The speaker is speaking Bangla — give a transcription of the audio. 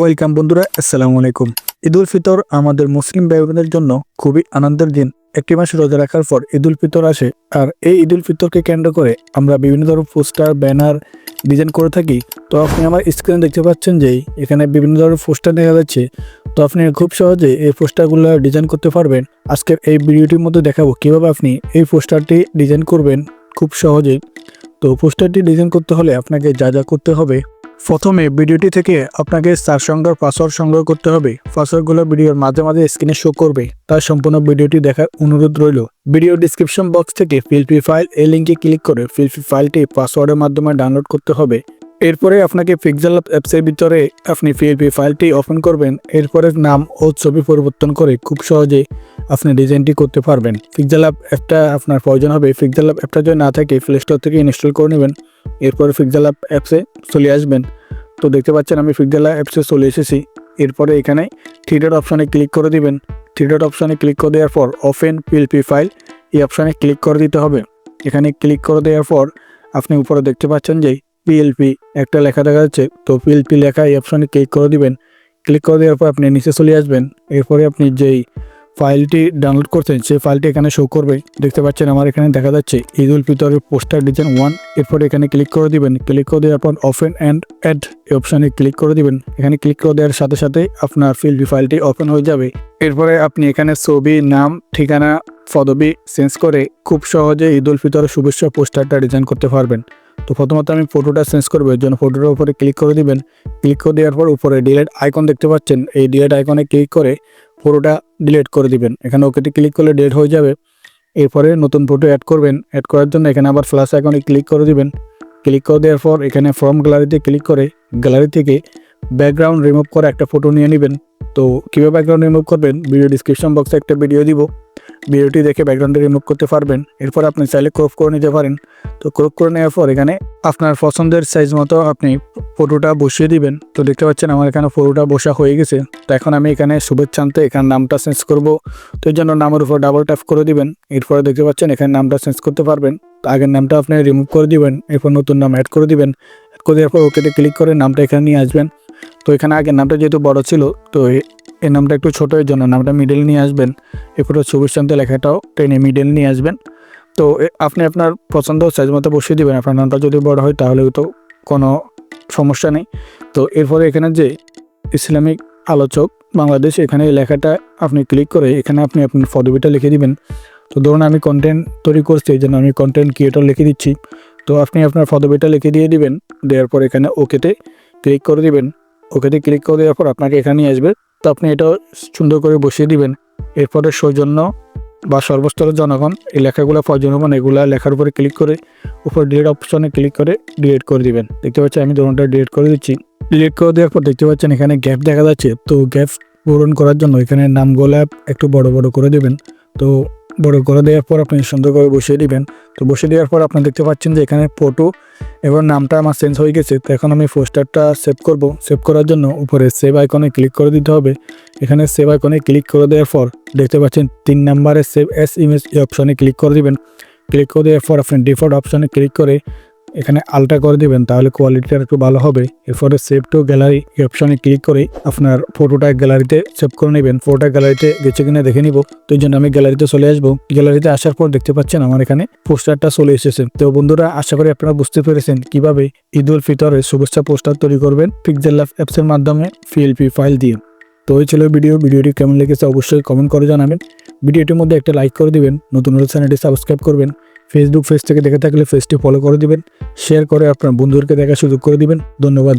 ওয়েলকাম বন্ধুরা, আসসালামু আলাইকুম। ঈদ উল ফিতর আমাদের মুসলিম ভাই বোনদের জন্য খুবই আনন্দের দিন। একটি মাস রোজা রাখার পর ঈদ উল ফিতর আসে, আর এই ঈদ উল ফিতরকে কেন্দ্র করে আমরা বিভিন্ন ধরনের পোস্টার, ব্যানার ডিজাইন করে থাকি। তো আপনি আমার স্ক্রিনে দেখতে পাচ্ছেন যে এখানে বিভিন্ন ধরনের পোস্টার দেখা যাচ্ছে। তো আপনি খুব সহজে এই পোস্টারগুলো ডিজাইন করতে পারবেন। আজকের এই ভিডিওটির মধ্যে দেখাবো কীভাবে আপনি এই পোস্টারটি ডিজাইন করবেন খুব সহজে তো পোস্টারটি ডিজাইন করতে হলে আপনাকে যা যা করতে হবে প্রথমে ভিডিওটি থেকে আপনাকে চার সংখ্যার পাসওয়ার্ড সংগ্রহ করতে হবে। পাসওয়ার্ডগুলো ভিডিওর মাঝে মাঝে স্ক্রিনে শো করবে। তার সম্পূর্ণ ভিডিওটি দেখার অনুরোধ রইল। ভিডিও ডিসক্রিপশন বক্স থেকে ফিলপি ফাইল এই লিঙ্কে ক্লিক করে ফিলপি ফাইলটি পাসওয়ার্ডের মাধ্যমে ডাউনলোড করতে হবে। এরপরে আপনাকে পিক্সেল অ্যাপসের ভিতরে আপনি পিএলপি ফাইলটি ওপেন করবেন। এরপরে নাম ও ছবি পরিবর্তন করে খুব সহজে আপনি ডিজাইনটি করতে পারবেন। পিক্সেল অ্যাপ অ্যাপটা আপনার প্রয়োজন হবে। পিক্সেল অ্যাপ অ্যাপটা যদি না থাকে প্লে স্টোর থেকে ইনস্টল করে নেবেন। এরপরে অ্যাপ অ্যাপসে চলে আসবেন। তো দেখতে পাচ্ছেন আমি পিক্সেল অ্যাপসে চলে এসেছি। এরপরে এখানে থ্রি অপশানে ক্লিক করে দিবেন। থ্রি ডট অপশানে ক্লিক করে দেওয়ার পর ওপেন পিএলপি ফাইল এই অপশানে ক্লিক করে দিতে হবে। এখানে ক্লিক করে দেওয়ার পর আপনি উপরে দেখতে পাচ্ছেন যে পিএলপি একটা লেখা দেখা যাচ্ছে। তো পিএলপি লেখা এই অপশানে ক্লিক করে দিবেন। ক্লিক করে দেওয়ার পর আপনি নিচে চলে আসবেন। এরপরে আপনি যেই ফাইলটি ডাউনলোড করছেন সেই ফাইলটি এখানে শো করবে। দেখতে পাচ্ছেন আমার এখানে দেখা যাচ্ছে ঈদ উল ফিতরের পোস্টার ডিজাইন ওয়ান এরপরে এখানে ক্লিক করে দিবেন। ক্লিক করে দেওয়ার পর ওপেন অ্যান্ড অ্যাড এই অপশানে ক্লিক করে দিবেন। এখানে ক্লিক করে দেওয়ার সাথে সাথে আপনার পিএলপি ফাইলটি ওপেন হয়ে যাবে। এরপরে আপনি এখানে ছবি, নাম, ঠিকানা, পদবি চেঞ্জ করে খুব সহজে ঈদ উল ফিতরের শুভেচ্ছা পোস্টারটা ডিজাইন করতে পারবেন। তো প্রথমত আমি ফটোটা চেঞ্জ করব, এর জন্য ফটোটার উপরে ক্লিক করে দিবেন। ক্লিক করে দেওয়ার পর উপরে ডিলেট আইকন দেখতে পাচ্ছেন, এই ডিলেট আইকনে ক্লিক করে ফটোটা ডিলিট করে দিবেন। এখানে ওকেতে ক্লিক করলে ডিলিট হয়ে যাবে। এরপরে নতুন ফটো অ্যাড করবেন। অ্যাড করার জন্য এখানে আবার ফ্লাশ আইকনে ক্লিক করে দিবেন। ক্লিক করে দেওয়ার পর এখানে ফর্ম গ্যালারিতে ক্লিক করে গ্যালারি থেকে ব্যাকগ্রাউন্ড রিমুভ করে একটা ফটো নিয়ে নেবেন। তো কীভাবে ব্যাকগ্রাউন্ড রিমুভ করবেন? ভিডিও ডিসক্রিপশন বক্সে একটা ভিডিও দিব। ভিডিওটি দেখে ব্যাকগ্রাউন্ডে রিমুভ করতে পারবেন। এরপর আপনি চাইলে ক্রপ করে নিতে পারেন। তো ক্রপ করে নেওয়ার পর এখানে আপনার পছন্দের সাইজ মতো আপনি ফটোটা বসিয়ে দিবেন। তো দেখতে পাচ্ছেন আমার এখানে ফটোটা বসা হয়ে গেছে। তো এখন আমি এখানে শুভেচ্ছান্তে এখানে নামটা চেঞ্জ করব। তো এই জন্য নামের উপর ডাবল ট্যাপ করে দিবেন। এরপরে দেখতে পাচ্ছেন এখানে নামটা চেঞ্জ করতে পারবেন। তো আগের নামটা আপনি রিমুভ করে দিবেন। এরপর নতুন নাম অ্যাড করে দিবেন। অ্যাড করে দেওয়ার পর ওকেতে ক্লিক করে নামটা এখানে নিয়ে আসবেন। তো এখানে আগের নামটা যেহেতু বড় ছিল, তো এই নামটা একটু ছোটো এর জন্য নামটা মিডল নিয়ে আসবেন। এরপরে শুভেচ্ছান্তে লেখাটাও টেনে মিডল নিয়ে আসবেন। তো আপনি আপনার পছন্দ সাইজ মতো বসিয়ে দিবেন, আপনার নামটা যদি বড় হয় তাহলে তো কোনো সমস্যা নেই। তো এরপরে এখানে যে ইসলামিক আলোচক বাংলাদেশ, এখানে লেখাটা আপনি ক্লিক করে এখানে আপনি আপনার পদবিটা লিখে দিবেন। তো ধরুন আমি কন্টেন্ট তৈরি করছি, এই জন্য আমি কন্টেন্ট ক্রিয়েটর লিখে দিচ্ছি। তো আপনি আপনার পদবিটা লিখে দিয়ে দিবেন, দেওয়ার পর এখানে ওকেতে ক্লিক করে দিবেন। ওকেতে ক্লিক করে দেওয়ার পর আপনাকে এখানে নিয়ে আসবে। তো আপনি এটা সুন্দর করে বসিয়ে দিবেন। এরপরে সৌজন্য বা সর্বস্তরের জনগণ এই লেখাগুলো প্রয়োজনীয় এগুলা লেখার উপরে ক্লিক করে, উপর ডিলিট অপশনে ক্লিক করে ডিলিট করে দিবেন। দেখতে পাচ্ছেন আমি ধরুনটা ডিলিট করে দিচ্ছি। ডিলিট করে দেওয়ার পর দেখতে পাচ্ছেন এখানে গ্যাপ দেখা যাচ্ছে। তো গ্যাপ পূরণ করার জন্য এখানে নামগুলো একটু বড় বড় করে দেবেন। তো বড় করে দেওয়ার পর আপনি সুন্দরভাবে বসিয়ে দিবেন। তো বসিয়ে দেওয়ার পর আপনি দেখতে পাচ্ছেন যে এখানে ফটো এবং নামটা আমার চেঞ্জ হয়ে গেছে। তো এখন আমি পোস্টারটা সেভ করব। সেভ করার জন্য উপরে সেভ আইকনে ক্লিক করে দিতে হবে। এখানে সেভ আইকনে ক্লিক করে দেওয়ার পর দেখতে পাচ্ছেন তিন নাম্বারে সেভ এস ইমেজ অপশনে ক্লিক করে দিবেন। ক্লিক করে দেওয়ার পর আপনি ডিফল্ট অপশনে ক্লিক করে এখানে আলট্রা করে দিবেন, তাহলে কোয়ালিটিটা একটু ভালো হবে। এরপরে সেভ টু গ্যালারি অপশনে ক্লিক করে আপনার ফটোটা গ্যালারিতে সেভ করে নেবেন। ফটোটা গ্যালারিতে গেছে কিনা দেখে নিব। তো এই জন্য আমি গ্যালারিতে চলে আসব। গ্যালারিতে আসার পর দেখতে পাচ্ছেন আমার এখানে পোস্টারটা চলে এসেছে। তো বন্ধুরা, আশা করি আপনারা বুঝতে পেরেছেন কীভাবে ঈদ উল ফিতরের শুভেচ্ছা পোস্টার তৈরি করবেন পিকজেল লাভ অ্যাপসের মাধ্যমে পিএলপি ফাইল দিয়ে। তো এই ছিল ভিডিও ভিডিওটি কেমন লেগেছে অবশ্যই কমেন্ট করে জানাবেন। ভিডিওটির মধ্যে একটা লাইক করে দিবেন। নতুন হলে চ্যানেলটি সাবস্ক্রাইব করবেন। ফেসবুক পেজ থেকে দেখে থাকলে পেজটি ফলো করে দিবেন শেয়ার করে আপনার বন্ধুদেরকে দেখার সুযোগ করে দিবেন। ধন্যবাদ।